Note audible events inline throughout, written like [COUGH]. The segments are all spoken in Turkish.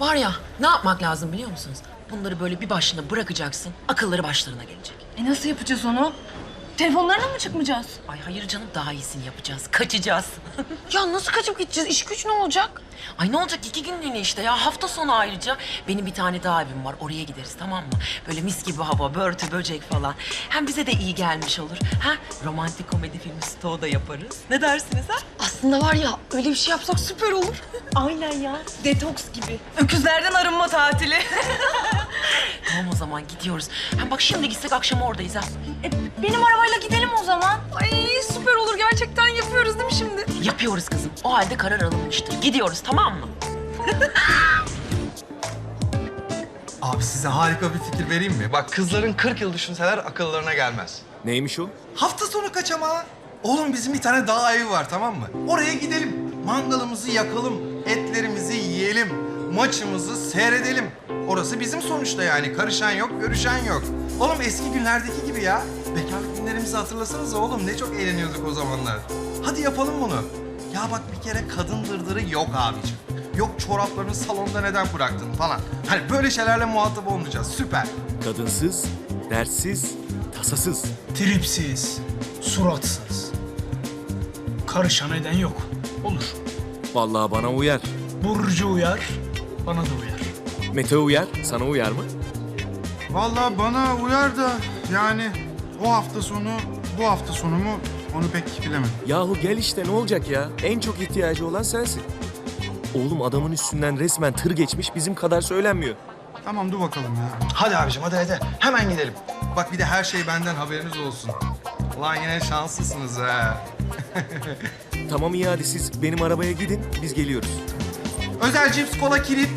Var ya ne yapmak lazım biliyor musunuz? Bunları böyle bir başına bırakacaksın. Akılları başlarına gelecek. E nasıl yapacağız onu? Telefonlarına mı çıkmayacağız? Ay hayır canım daha iyisini yapacağız. Kaçacağız. [LAUGHS] Ya nasıl kaçıp gideceğiz? İş güç ne olacak? Ay ne olacak iki günlüğüne işte ya hafta sonu ayrıca. Benim bir tane daha evim var oraya gideriz tamam mı? Böyle mis gibi hava, börtü, böcek falan. Hem bize de iyi gelmiş olur. Ha? Romantik komedi filmi stoğu da yaparız. Ne dersiniz ha? Aslında var ya öyle bir şey yapsak süper olur. [LAUGHS] Aynen ya. Detoks gibi. Öküzlerden arınma tatili. [LAUGHS] Tamam o zaman gidiyoruz. Hem bak şimdi gitsek akşam oradayız ha. e, benim arabayla gidelim o zaman. Ay süper olur gerçekten yapıyoruz değil mi şimdi? Yapıyoruz kızım. O halde karar alınmıştır. Gidiyoruz tamam mı? [LAUGHS] Abi size harika bir fikir vereyim mi? Bak kızların 40 yıl düşünseler akıllarına gelmez. Neymiş o? Hafta sonu kaçamağı. Oğlum bizim bir tane dağ evi var tamam mı? Oraya gidelim. Mangalımızı yakalım. Etlerimizi yiyelim. Maçımızı seyredelim. Orası bizim sonuçta yani. Karışan yok, görüşen yok. Oğlum eski günlerdeki gibi ya. Bekarlık günlerimizi hatırlasanıza oğlum. Ne çok eğleniyorduk o zamanlar. Hadi yapalım bunu. Ya bak bir kere kadın dırdırı yok abicim. Yok çoraplarını salonda neden bıraktın falan. Hani böyle şeylerle muhatap olmayacağız. Süper. Kadınsız, dertsiz, tasasız. Tripsiz, suratsız. Karışan eden yok. Olur. Vallahi bana uyar. Burcu uyar, bana da uyar. Mete uyar, sana uyar mı? Vallahi bana uyar da yani o hafta sonu bu hafta sonu mu onu pek bilemedim. Yahu gel işte ne olacak ya? En çok ihtiyacı olan sensin. Oğlum adamın üstünden resmen tır geçmiş bizim kadar söylenmiyor. Tamam dur bakalım ya. Hadi abicim hadi hadi. Hemen gidelim. Bak bir de her şey benden haberiniz olsun. Ulan yine şanslısınız ha. [LAUGHS] Tamam iyi hadi siz benim arabaya gidin biz geliyoruz. Özel cips, kola, kilit.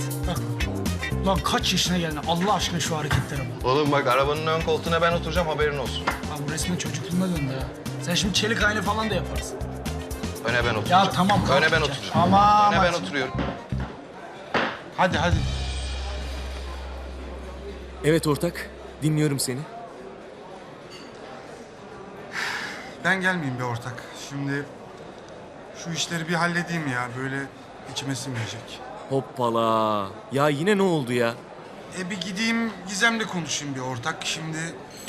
Lan kaç yaşına geldin Allah aşkına şu hareketlere bak. Oğlum bak arabanın ön koltuğuna ben oturacağım haberin olsun. Lan bu resmen çocukluğuna döndü ya. Sen şimdi çelik ayna falan da yaparsın. Öne ben oturacağım. Ya tamam, Öne ben oturacağım. Tamam, Öne ben hadi. oturuyorum. Hadi hadi. Evet ortak dinliyorum seni. Ben gelmeyeyim be ortak. Şimdi şu işleri bir halledeyim ya böyle içime sinmeyecek. Hoppala. Ya yine ne oldu ya? E bir gideyim Gizem'le konuşayım bir ortak. Şimdi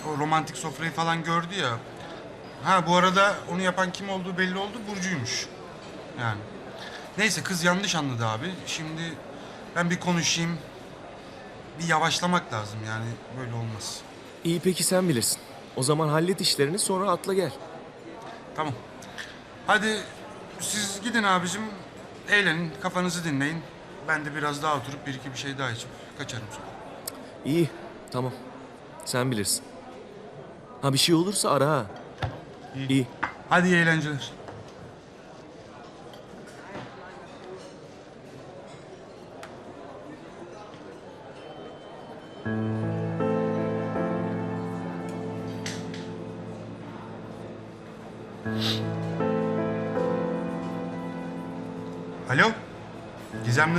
o romantik sofrayı falan gördü ya. Ha bu arada onu yapan kim olduğu belli oldu. Burcu'ymuş. Yani. Neyse kız yanlış anladı abi. Şimdi ben bir konuşayım. Bir yavaşlamak lazım yani böyle olmaz. İyi peki sen bilirsin. O zaman hallet işlerini sonra atla gel. Tamam. Hadi siz gidin abicim. Eğlenin, kafanızı dinleyin. Ben de biraz daha oturup bir iki bir şey daha içip kaçarım sonra. İyi tamam. Sen bilirsin. Ha bir şey olursa ara ha. İyi. Hadi iyi eğlenceler.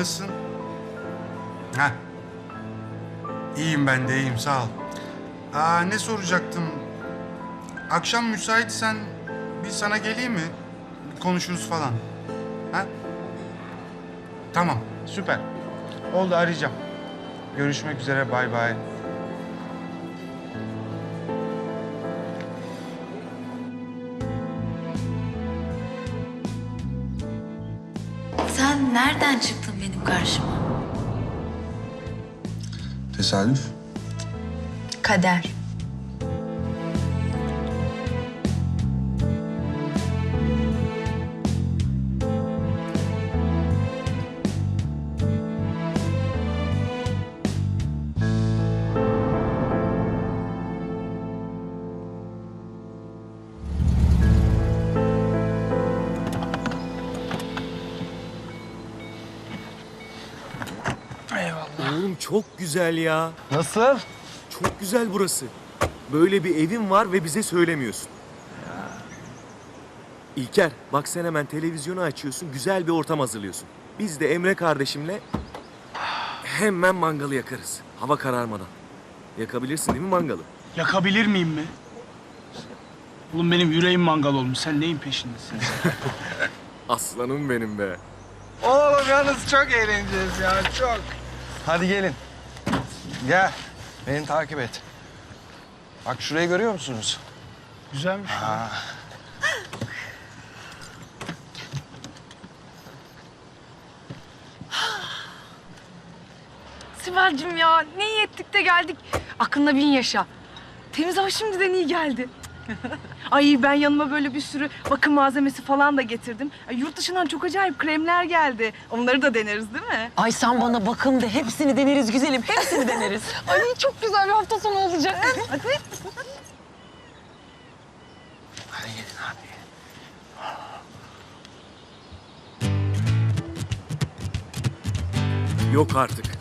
Nasılsın? Ha. İyiyim ben de iyiyim sağ ol. Aa, ne soracaktım? Akşam müsaitsen bir sana geleyim mi? Konuşuruz falan. Ha? Tamam, süper. Oldu arayacağım. Görüşmek üzere, bay bay. Sen nereden çıktın benim karşıma? Tesadüf. Kader. Oğlum çok güzel ya. Nasıl? Çok güzel burası. Böyle bir evin var ve bize söylemiyorsun. İlker, bak sen hemen televizyonu açıyorsun, güzel bir ortam hazırlıyorsun. Biz de Emre kardeşimle hemen mangalı yakarız. Hava kararmadan. Yakabilirsin değil mi mangalı? Yakabilir miyim mi? Oğlum benim yüreğim mangal olmuş. Sen neyin peşindesin? [LAUGHS] [LAUGHS] Aslanım benim be. Oğlum yalnız çok eğleneceğiz ya çok. Hadi gelin. Gel. Beni takip et. Bak şurayı görüyor musunuz? Güzelmiş. Sibel'cim ya ne iyi ettik de geldik. Aklında bin yaşa. Temiz hava şimdiden iyi geldi. Ay ben yanıma böyle bir sürü bakım malzemesi falan da getirdim. Ay, yurt dışından çok acayip kremler geldi. Onları da deneriz değil mi? Ay sen bana bakım de hepsini deneriz güzelim. Hepsini deneriz. [LAUGHS] Ay çok güzel bir hafta sonu olacak. Hadi. Hadi gelin abi. Yok artık.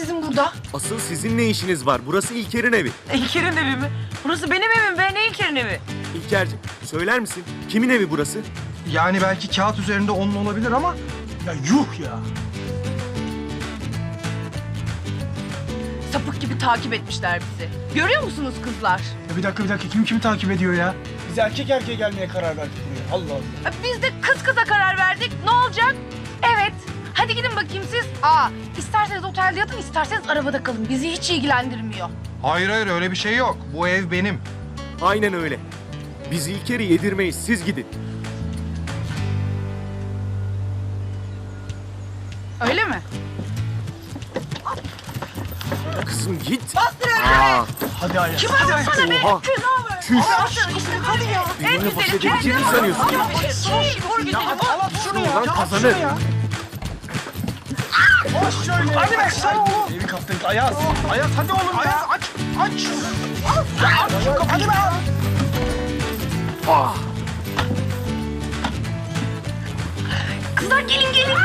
Sizin burada? Asıl sizin ne işiniz var? Burası İlker'in evi. İlker'in evi mi? Burası benim evim be. Ne İlker'in evi? İlker'cim söyler misin? Kimin evi burası? Yani belki kağıt üzerinde onun olabilir ama Ya yuh ya. Sapık gibi takip etmişler bizi. Görüyor musunuz kızlar? Ya bir dakika bir dakika kim kimi takip ediyor ya? Biz erkek erkeğe gelmeye karar verdik buraya. Allah Allah. Ya Biz de kız kıza karar verdik. Ne olacak? Evet. Hadi gidin bakayım siz. Aa, isterseniz otelde yatın, isterseniz arabada kalın. Bizi hiç ilgilendirmiyor. hayır hayır öyle bir şey yok. Bu ev benim. Aynen öyle. Biz İlker'i yedirmeyiz. Siz gidin. Öyle mi? Kızım git. Aa, Hadi Ayaz. Kim hadi sana be? Oha. Kız abi. Çüş. İşte hadi ya. Benimle baş edebileceğini sanıyorsun. Doğru gidelim. Al şunu ya. Ulan ya, kazanır. Boş şöyle. Hadi be sen oğlum. Evi kaptırdık. Ayaz. Ayaz hadi oğlum ya. Aç. Aç. Ya aç şu kapıyı. Hadi be. Kızlar gelin gelin.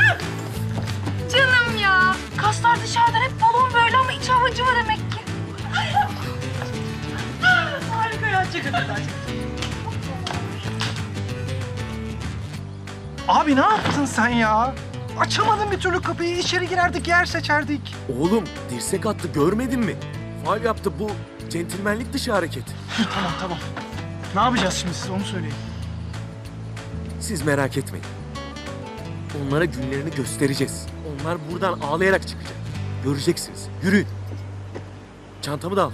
Canım ya. Kaslar dışarıdan hep balon böyle ama iç havacı var demek ki. Harika ya. Abi ne yaptın sen ya? Açamadın bir türlü kapıyı. İçeri girerdik, yer seçerdik. Oğlum dirsek attı görmedin mi? Faal yaptı bu. Centilmenlik dışı hareket. Tamam tamam. Ne yapacağız şimdi siz onu söyleyin. Siz merak etmeyin. Onlara günlerini göstereceğiz. Onlar buradan ağlayarak çıkacak. Göreceksiniz. Yürüyün. Çantamı da al.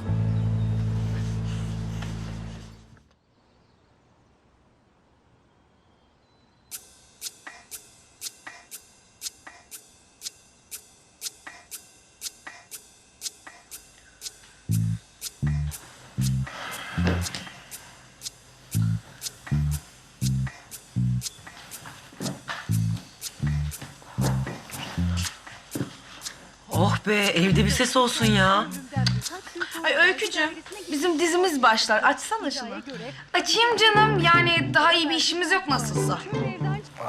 Oh be evde bir ses olsun ya. Ay Öykücüğüm, bizim dizimiz başlar. Açsana şunu. Açayım canım. Yani daha iyi bir işimiz yok nasılsa.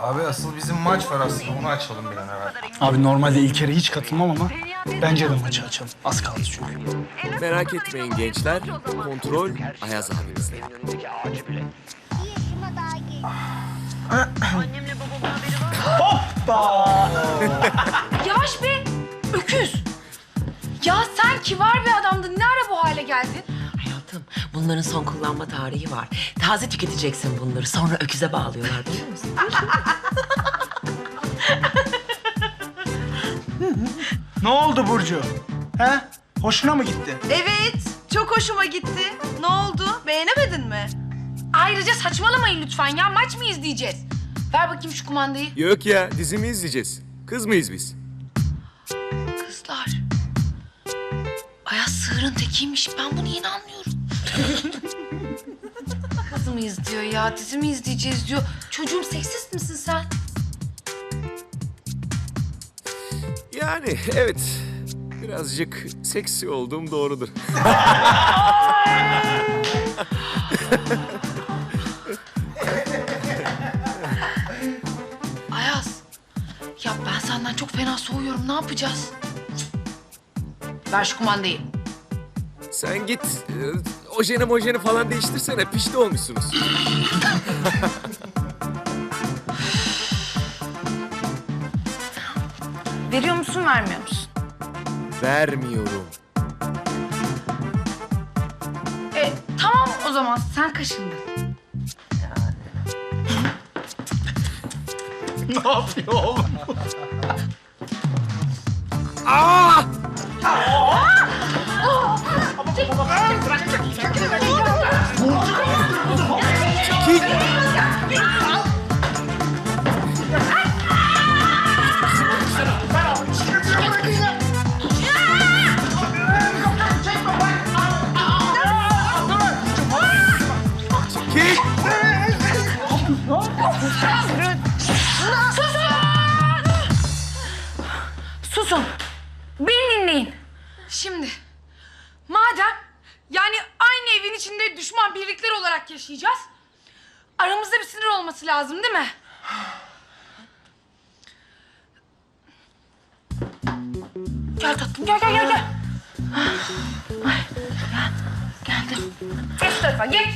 Abi asıl bizim maç var aslında. Onu açalım bir an evvel. Abi normalde İlker'e hiç katılmam ama bence de maçı açalım. Az kaldı çünkü. Merak etmeyin gençler. Kontrol Ayaz abinizde. Yavaş be. Öküz. Ya sen kibar bir adamdın. Ne ara bu hale geldin? Hayatım bunların son kullanma tarihi var. Taze tüketeceksin bunları. Sonra öküze bağlıyorlar biliyor musun? [LAUGHS] Ne oldu Burcu? He? Hoşuna mı gitti? Evet. Çok hoşuma gitti. Ne oldu? Beğenemedin mi? Ayrıca saçmalamayın lütfen ya. Maç mı izleyeceğiz? Ver bakayım şu kumandayı. Yok ya dizimi izleyeceğiz. Kız mıyız biz? Kızlar. Ayaz sığırın tekiymiş. Ben bunu yeni anlıyorum. [LAUGHS] Kız mıyız diyor ya. Dizi mi izleyeceğiz diyor. Çocuğum seksist misin sen? Yani evet. Birazcık seksi olduğum doğrudur. [LAUGHS] Ayaz. Ya ben senden çok fena soğuyorum. Ne yapacağız? Ver şu kumandayı. Sen git e, ojeni mojeni falan değiştirsene. Pişti olmuşsunuz. Veriyor musun, vermiyor musun? Vermiyorum. E, tamam o zaman. Sen kaşındın. [LAUGHS] Ne yapıyor oğlum? Gracias. Gel gel gel gel gel. Ay, gel, Geldim. Geç tarafa geç.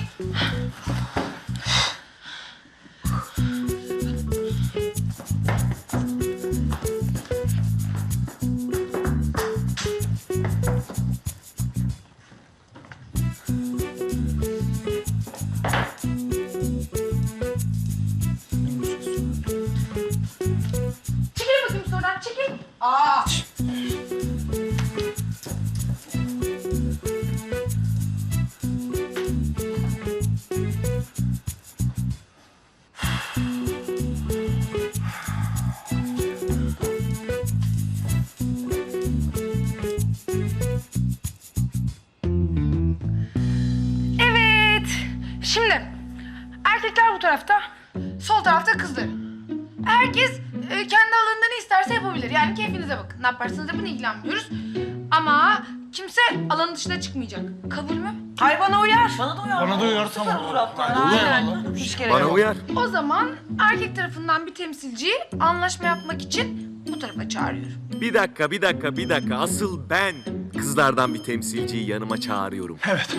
Herkes e, kendi alanında ne isterse yapabilir. Yani keyfinize bakın. Ne yaparsanız yapın ilgilenmiyoruz. Ama kimse alanın dışına çıkmayacak. Kabul mü? Ay bana uyar. Bana da uyar. Bana da uyar tamam. Aynen. Hiç gerek Bana yok. uyar. O zaman erkek tarafından bir temsilciyi anlaşma yapmak için bu tarafa çağırıyorum. Bir dakika, bir dakika, bir dakika. Asıl ben kızlardan bir temsilciyi yanıma çağırıyorum. Evet.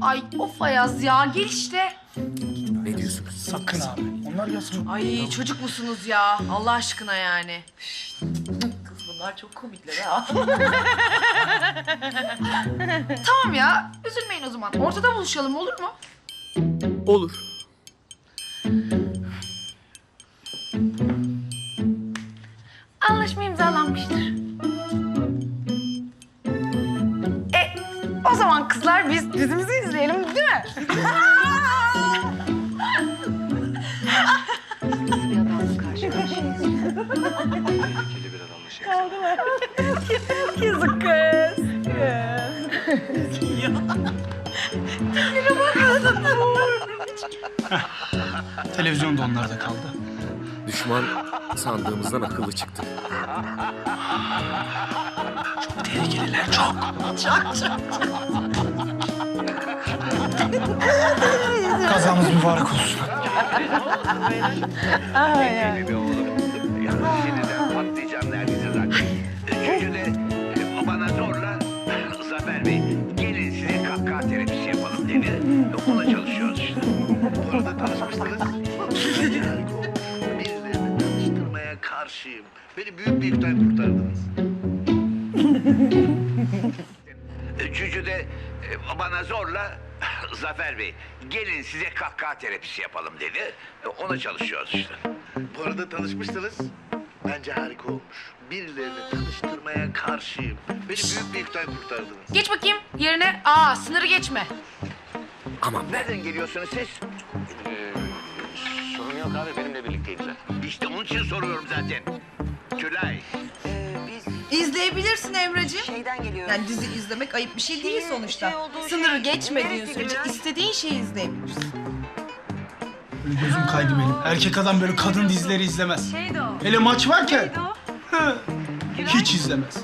Ay of Ayaz ya gel işte. Ne diyorsunuz? Sakın abi. Onlar yasın. Ay çocuk musunuz ya? Allah aşkına yani. Kız bunlar çok komikler ha. [LAUGHS] Tamam ya üzülmeyin o zaman. Ortada buluşalım olur mu? Olur. Anlaşma imzalanmıştır. E, o zaman kızlar biz dizimizi izleyelim değil mi? [LAUGHS] Televizyon da onlarda kaldı. Düşman sandığımızdan akıllı çıktı. Tehlikeliler çok. Kazamız mübarek olsun. Benim oğlum. Beni büyük bir yükten kurtardınız. [LAUGHS] Üçüncü de e, bana zorla Zafer Bey gelin size kahkaha terapisi yapalım dedi. E, Ona çalışıyoruz işte. Bu arada tanışmışsınız. Bence harika olmuş. Birilerini tanıştırmaya karşıyım. Beni büyük bir yükten kurtardınız. Geç bakayım yerine. Aa sınırı geçme. Aman be. Nereden geliyorsunuz siz? sorun yok abi benimle birlikteyim zaten. İşte onun için soruyorum zaten. Tülay. İzleyebilirsin Emre'ciğim. Şeyden geliyoruz. Yani dizi izlemek ayıp bir şey değil Şeyin sonuçta. şey olduğu Sınırı şey, geçmediğin neresi sürece istediğin şeyi izleyebilirsin. Böyle gözüm kaydı benim. Erkek adam böyle kadın dizileri izlemez. Şeydi o. Hele maç varken hiç izlemez.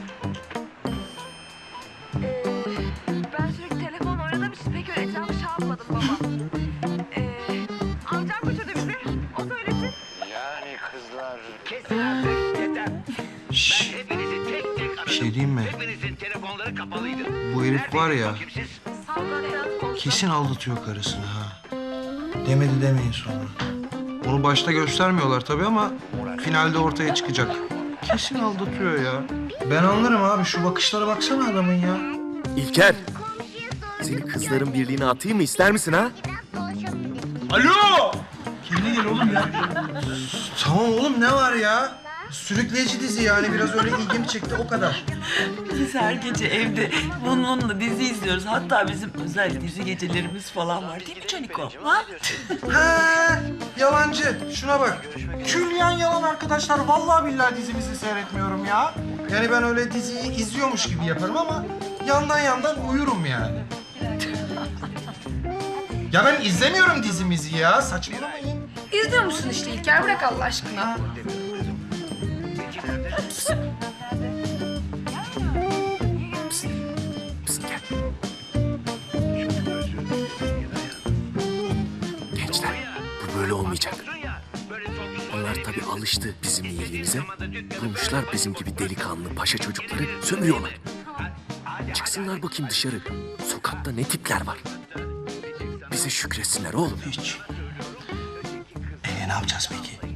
Bu herif var ya, kesin aldatıyor karısını ha. Demedi demeyin sonra. Onu başta göstermiyorlar tabii ama finalde ortaya çıkacak. Kesin aldatıyor ya. Ben anlarım abi. Şu bakışlara baksana adamın ya. İlker. Seni kızların birliğine atayım mı ister misin ha? Alo! Kendine gel oğlum ya. Tamam oğlum ne var ya? Sürükleyici dizi yani biraz öyle ilgimi çekti o kadar. Biz her gece evde bununla dizi izliyoruz. Hatta bizim özel dizi gecelerimiz falan var değil mi Caniko? Ha? Ha, yalancı. Şuna bak. Külliyen yalan arkadaşlar. Vallahi billahi dizimizi seyretmiyorum ya. Yani ben öyle diziyi izliyormuş gibi yaparım ama yandan yandan uyurum yani. ya ben izlemiyorum dizimizi ya. Saçmalamayın. İzliyor musun işte İlker? Bırak Allah aşkına. Gençler, bu böyle olmayacak. Onlar tabii alıştı bizim iyiliğimize. Bulmuşlar bizim gibi delikanlı paşa çocukları sömürüyorlar. Çıksınlar bakayım dışarı. Sokakta ne tipler var. Bize şükretsinler oğlum. Hiç. Ee ne yapacağız peki?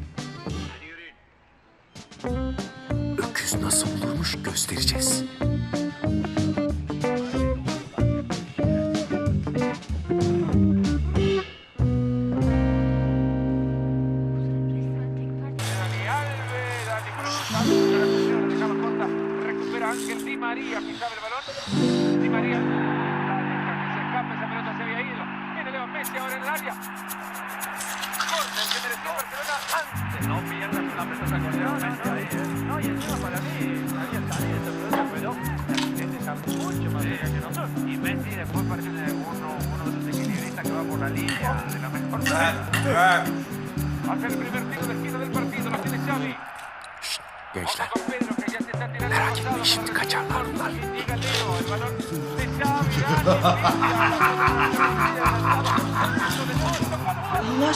Nasıl göstereceğiz.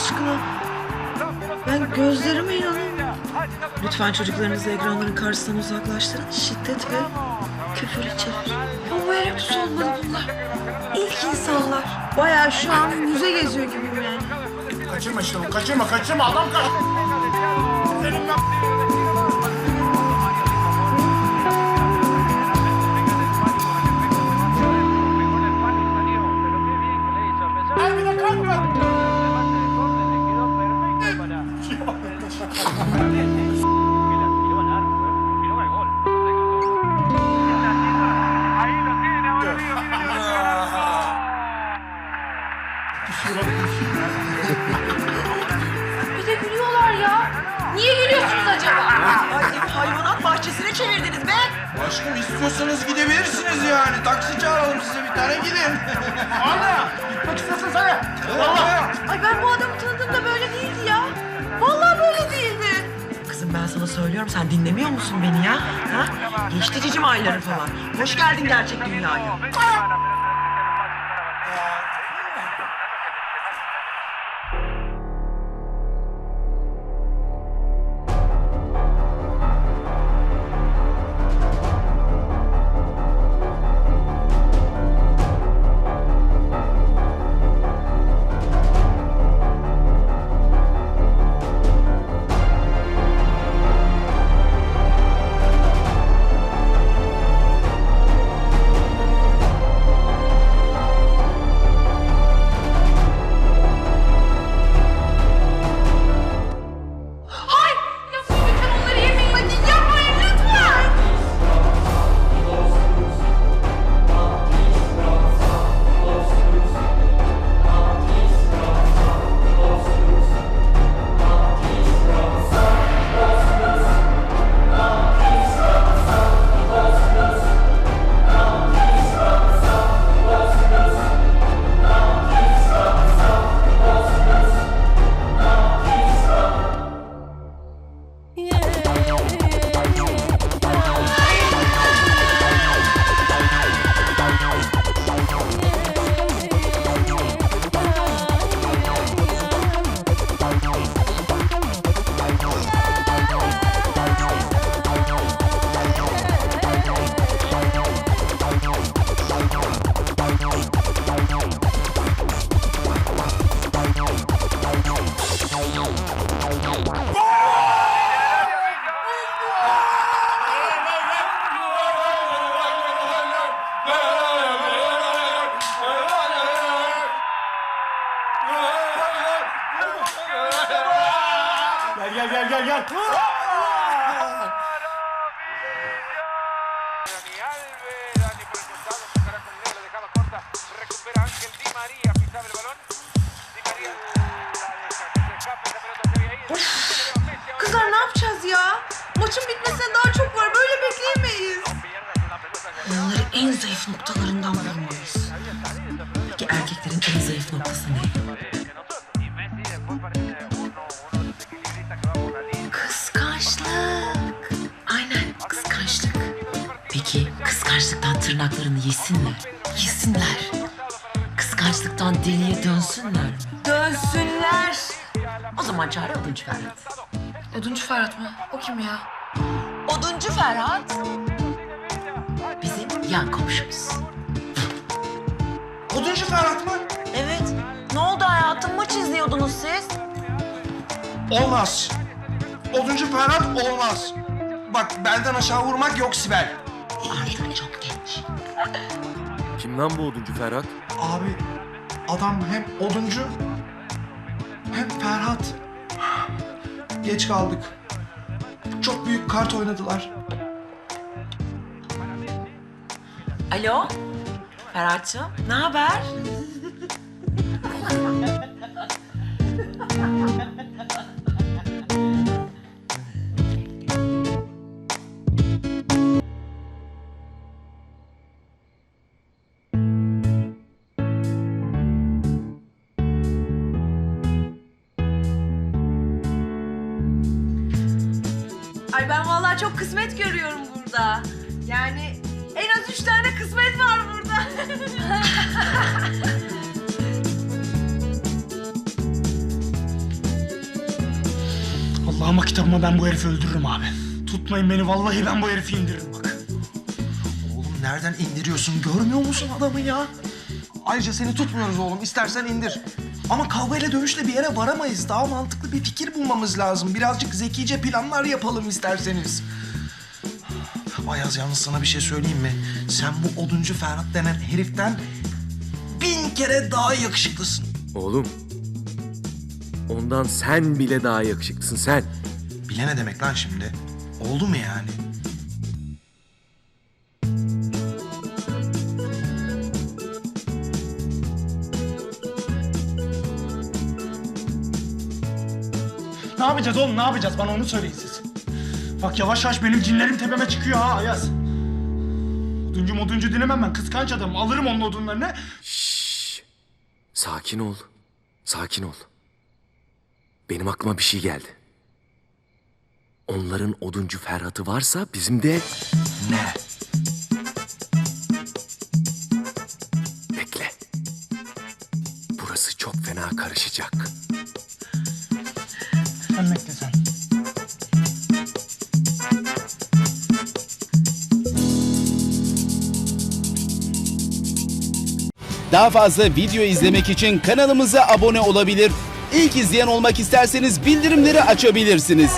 Aşkına ben gözlerime inanamıyorum. Lütfen çocuklarınızı ekranların karşısından uzaklaştırın. Şiddet ve küfür içerir. Ama hepsi olmadı bunlar. İlk insanlar. Bayağı şu an müze geziyor gibiyim yani. Kaçırma şunu, kaçırma, kaçırma. Adam kaç. Senin Bir de gülüyorlar ya. Niye gülüyorsunuz acaba? Ay evi hayvanat bahçesine çevirdiniz be. Aşkım istiyorsanız gidebilirsiniz yani. Taksi çağıralım size bir tane gidin. [LAUGHS] Ana! Gitmek istiyorsun sana. Ay ben bu adamı tanıdığımda böyle değildi ya. Vallahi böyle değildi. Kızım ben sana söylüyorum sen dinlemiyor musun beni ya? Ha? Geçti cicim ayları falan. Hoş geldin gerçek dünyaya. gel Leo Messi ahora Kızlar ne yapacağız ya? Maçın bitmesine daha çok var. Böyle bekleyemeyiz. Onları en zayıf noktalarından vurmalıyız. Peki erkeklerin en zayıf noktası ne? Tırnaklarını yesinler. Yesinler. Kıskançlıktan deliye dönsünler? Dönsünler. O zaman çağır Oduncu Ferhat. Oduncu Ferhat mı? O kim ya? Oduncu Ferhat. Bizim yan komşumuz. Oduncu Ferhat mı? Evet. Ne oldu hayatım? Maç izliyordunuz siz. Olmaz. Oduncu Ferhat olmaz. Bak belden aşağı vurmak yok Sibel. Artık çok. Kim lan bu oduncu Ferhat? Abi adam hem oduncu hem Ferhat. Geç kaldık. Çok büyük kart oynadılar. Alo? Ferhat'cığım, ne haber? Herifi öldürürüm abi. Tutmayın beni vallahi ben bu herifi indiririm bak. Oğlum nereden indiriyorsun? Görmüyor musun adamı ya? Ayrıca seni tutmuyoruz oğlum. İstersen indir. Ama kavgayla dövüşle bir yere varamayız. Daha mantıklı bir fikir bulmamız lazım. Birazcık zekice planlar yapalım isterseniz. Ayaz yalnız sana bir şey söyleyeyim mi? Sen bu oduncu Ferhat denen heriften bin kere daha yakışıklısın. Oğlum. Ondan sen bile daha yakışıklısın sen. Bile ne demek lan şimdi? Oldu mu yani? Ne yapacağız oğlum ne yapacağız bana onu söyleyin siz. Bak yavaş yavaş benim cinlerim tepeme çıkıyor ha Ayaz. Oduncu moduncu dilemem ben kıskanç adamım alırım onun odunlarını. Şşş. Sakin ol. Sakin ol. Benim aklıma bir şey geldi. Onların oduncu Ferhat'ı varsa bizim de... Ne? Bekle. Burası çok fena karışacak. Sen bekle sen. Daha fazla video izlemek için kanalımıza abone olabilir. İlk izleyen olmak isterseniz bildirimleri açabilirsiniz.